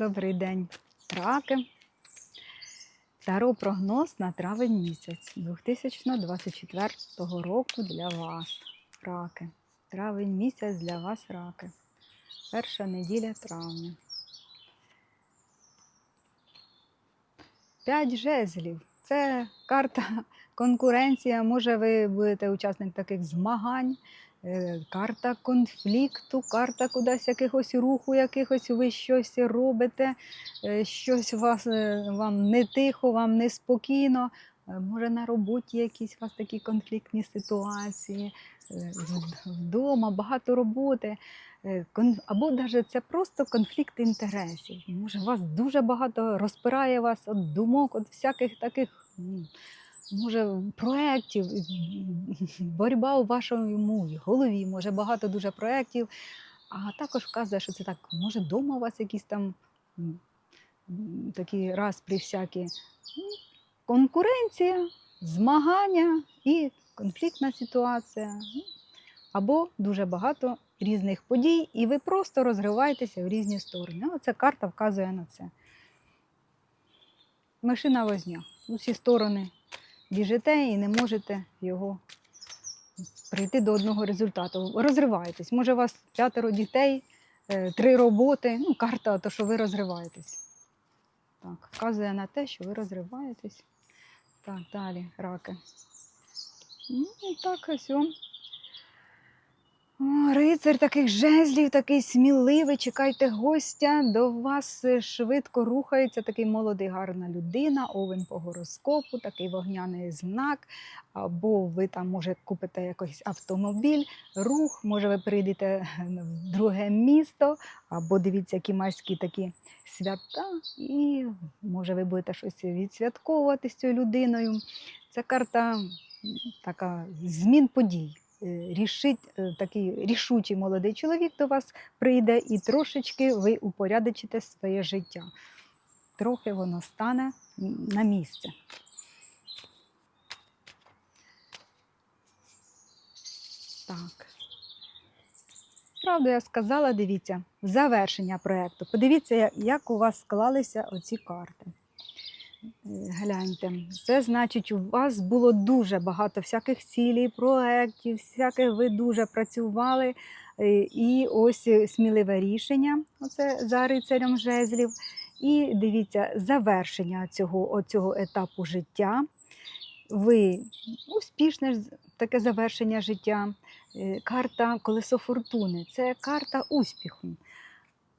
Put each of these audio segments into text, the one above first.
Добрий день, раки. Таро прогноз на травень місяць 2024 року для вас, раки. Травень місяць для вас, раки. Перша неділя травня. П'ять жезлів. Це карта конкуренція. Може, ви будете учасник таких змагань. Е, Карта конфлікту, карта кудись якихось руху, якихось ви щось робите, е, щось вас е, вам не тихо, вам не спокійно. Е, Може на роботі якісь у вас такі конфліктні ситуації, вдома багато роботи. Або навіть це просто конфлікт інтересів. Може, вас дуже багато розпирає вас від думок, від всяких таких. Може, проєктів, боротьба у вашому голові, може багато дуже проєктів. А також вказує, що це так, може, вдома у вас якісь там такі розпрі всякі. Ну, Конкуренція, змагання і конфліктна ситуація. Ну, Або дуже багато різних подій, і ви просто розриваєтеся в різні сторони. Оця карта вказує на це. Машина возня. Усі сторони біжите і не можете його прийти до одного результату. Розриваєтесь. Може, у вас п'ятеро дітей, е, три роботи. Ну, карта, то що ви розриваєтесь. Так, вказує на те, що ви розриваєтесь. Так, далі, раки. Ну, і так ось. О. Рицар таких жезлів, такий сміливий, чекайте гостя. До вас е, швидко рухається такий молодий, гарна людина, овен по гороскопу, такий вогняний знак. Або ви там, може, купите якийсь автомобіль, рух, може, ви прийдете в друге місто, або дивіться, які майські такі свята, і може ви будете щось відсвятковувати з цією людиною. Це карта така змін подій. Е, Рішить, е, такий рішучий молодий чоловік до вас прийде, і трошечки ви упорядочите своє життя. Трохи воно стане на місце. Так. Правду я сказала, дивіться, завершення проєкту. Подивіться, як у вас склалися оці карти. Гляньте, це значить, у вас було дуже багато всяких цілей, проєктів, всяких ви дуже працювали. е, І ось е, сміливе рішення, оце за рицарем жезлів. І дивіться, завершення цього, цього етапу життя. Ви успішне таке завершення життя. Е, Карта колесо фортуни це карта успіху.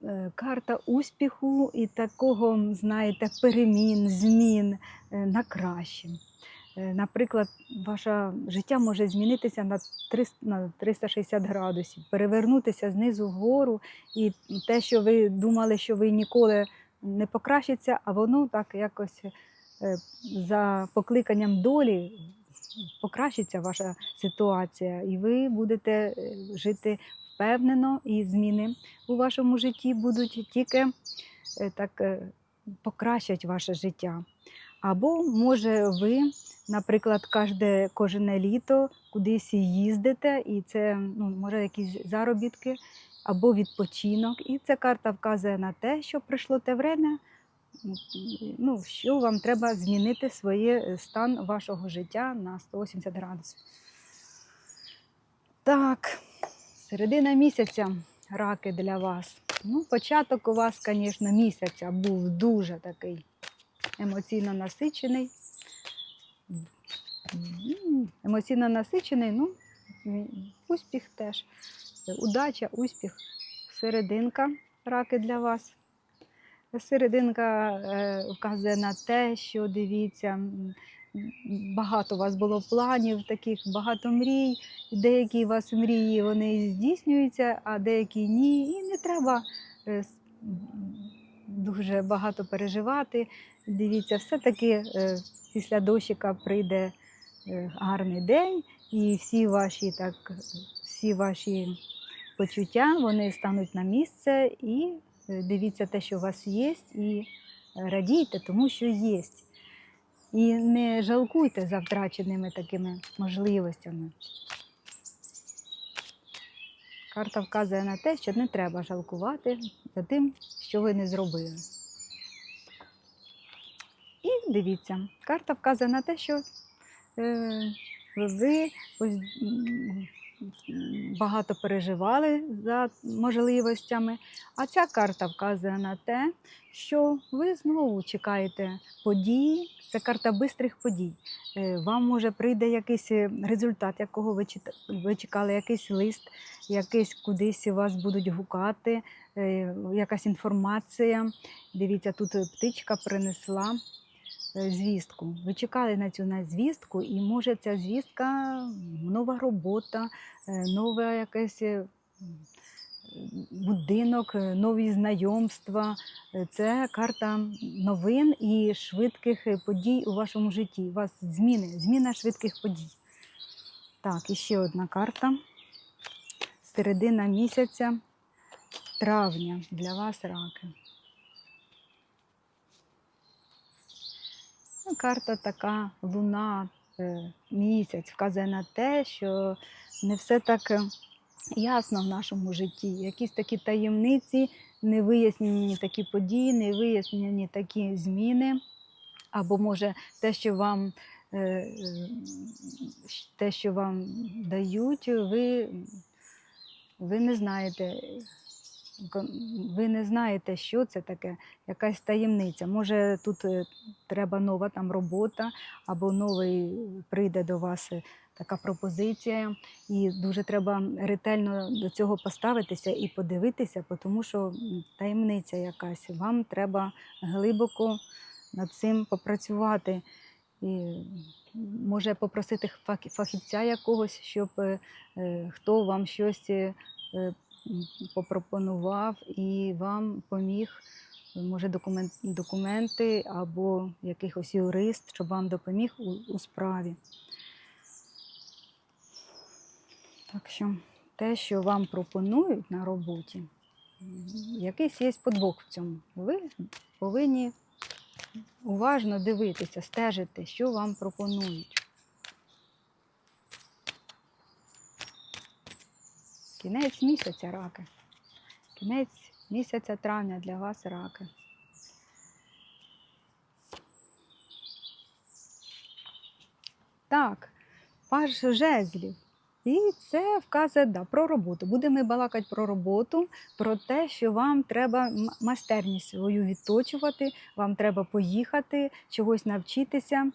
Е, Карта успіху і такого, знаєте, перемін, змін е, на краще. Е, Наприклад, ваше життя може змінитися на 300 на 360 градусів, перевернутися знизу вгору, і те, що ви думали, що ви ніколи не покращиться, а воно так якось за покликанням долі покращиться ваша ситуація, і ви будете жити впевнено, і зміни у вашому житті будуть тільки е, так е, покращать ваше життя. Або може ви, наприклад, кожне, кожне літо кудись їздите, і це ну, може якісь заробітки або відпочинок. І ця карта вказує на те, що прийшло те время, ну, що вам треба змінити своє е, стан вашого життя на 180 градусів. Так, середина місяця раки для вас. Ну, початок у вас, звісно, місяця був дуже такий емоційно насичений. Емоційно насичений, ну, успіх теж. Удача, успіх, серединка раки для вас. Серединка е, вказує на те, що дивіться, багато у вас було планів, таких багато мрій. Деякі у вас мрії вони здійснюються, а деякі ні. І не треба е, дуже багато переживати. Дивіться, все-таки е, після дощика прийде е, гарний день, і всі ваші так, всі ваші почуття вони стануть на місце і дивіться те, що у вас є, і радійте тому, що є. І не жалкуйте за втраченими такими можливостями. Карта вказує на те, що не треба жалкувати за тим, що ви не зробили. І дивіться, карта вказує на те, що е, ви ось, багато переживали за можливостями, а ця карта вказує на те, що ви знову чекаєте події. Це карта бистрих подій. Е, Вам може прийде якийсь е, результат, якого ви чекали, якийсь лист, якийсь кудись вас будуть гукати, е, якась інформація. Дивіться, тут птичка принесла звістку. Ви чекали на цю на звістку, і може ця звістка нова робота, е, нове якесь. е, Будинок, е, нові знайомства. Е, Це карта новин і швидких е, подій у вашому житті. У вас зміни, зміна швидких подій. Так, і ще одна карта. Середина місяця травня для вас раки. Карта така луна, е, місяць вказує на те, що не все так е, ясно в нашому житті. Якісь такі таємниці, невияснені такі події, невияснені такі зміни. Або може те, що вам, е, те, що вам дають, ви, ви не знаєте. Ви не знаєте, що це таке, якась таємниця. Може, тут е, треба нова там робота, або новий прийде до вас е, така пропозиція. І дуже треба ретельно до цього поставитися і подивитися, тому що таємниця якась. Вам треба глибоко над цим попрацювати. І може попросити фахівця якогось, щоб е, хто вам щось попропонував і вам поміг. Може, документ, документи або якихось юрист, щоб вам допоміг у, у справі. Так що те, що вам пропонують на роботі, якийсь є подвох в цьому. Ви повинні уважно дивитися, стежити, що вам пропонують. Кінець місяця раки. Кінець місяця травня для вас раки. Так, паж жезлів. І це вказує да, про роботу. Будемо балакати про роботу, про те, що вам треба майстерність свою відточувати, вам треба поїхати, чогось навчитися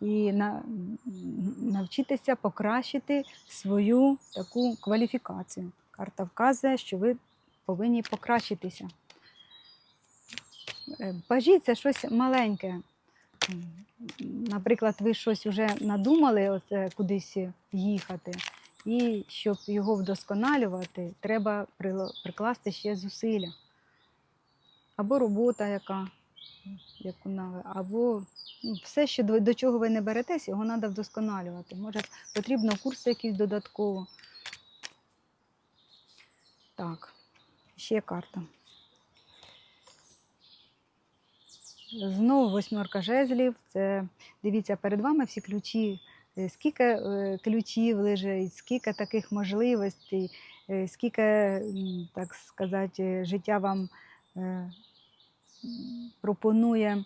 і на, навчитися покращити свою таку кваліфікацію. Карта вказує, що ви повинні покращитися. Е, це щось маленьке. Наприклад, ви щось вже надумали оце кудись їхати, і щоб його вдосконалювати, треба прикласти ще зусилля. Або робота, яка, яку на- або ну, все, що до, чого ви не беретесь, його треба вдосконалювати. Може, потрібно курси якісь додатково. Так, ще карта. Знову восьмерка жезлів. Це дивіться, перед вами всі ключі. Е, Скільки е, ключів лежить, скільки таких можливостей, е, скільки, так сказати, життя вам пропонує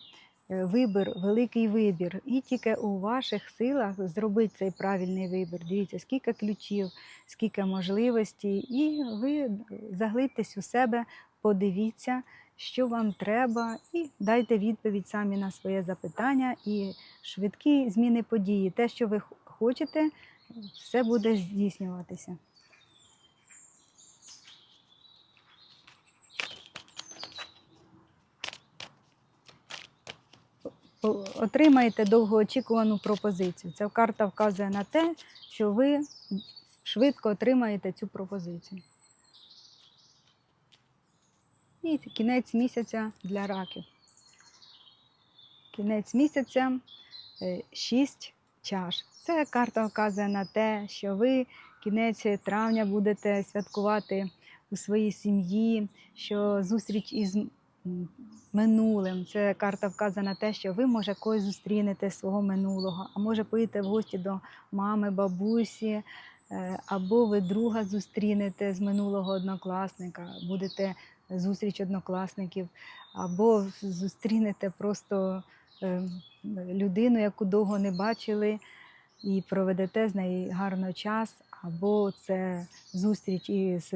е, вибір, великий вибір. І тільки у ваших силах зробити цей правильний вибір. Дивіться, скільки ключів, скільки можливостей, і ви заглибтесь у себе, подивіться, що вам треба, і дайте відповідь самі на своє запитання і швидкі зміни події. Те, що ви хочете, все буде здійснюватися. Отримаєте довгоочікувану пропозицію. Ця карта вказує на те, що ви швидко отримаєте цю пропозицію. І кінець місяця для раків. Кінець місяця е, шість чаш. Це карта вказує на те, що ви кінець травня будете святкувати у своїй сім'ї, що зустріч із минулим. Це карта вказує на те, що ви, може, когось зустрінете свого минулого, а може поїдете в гості до мами, бабусі, е, або ви друга зустрінете з минулого однокласника, будете зустріч однокласників, або зустрінете просто е, людину, яку довго не бачили, і проведете з нею гарно час, або це зустріч із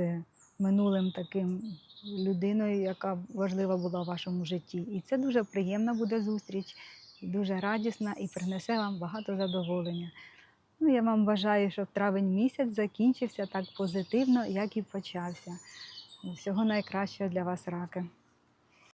минулим таким людиною, яка важлива була в вашому житті. І це дуже приємна буде зустріч, дуже радісна і принесе вам багато задоволення. Ну, я вам бажаю, щоб травень місяць закінчився так позитивно, як і почався. Всього найкращого для вас, раки.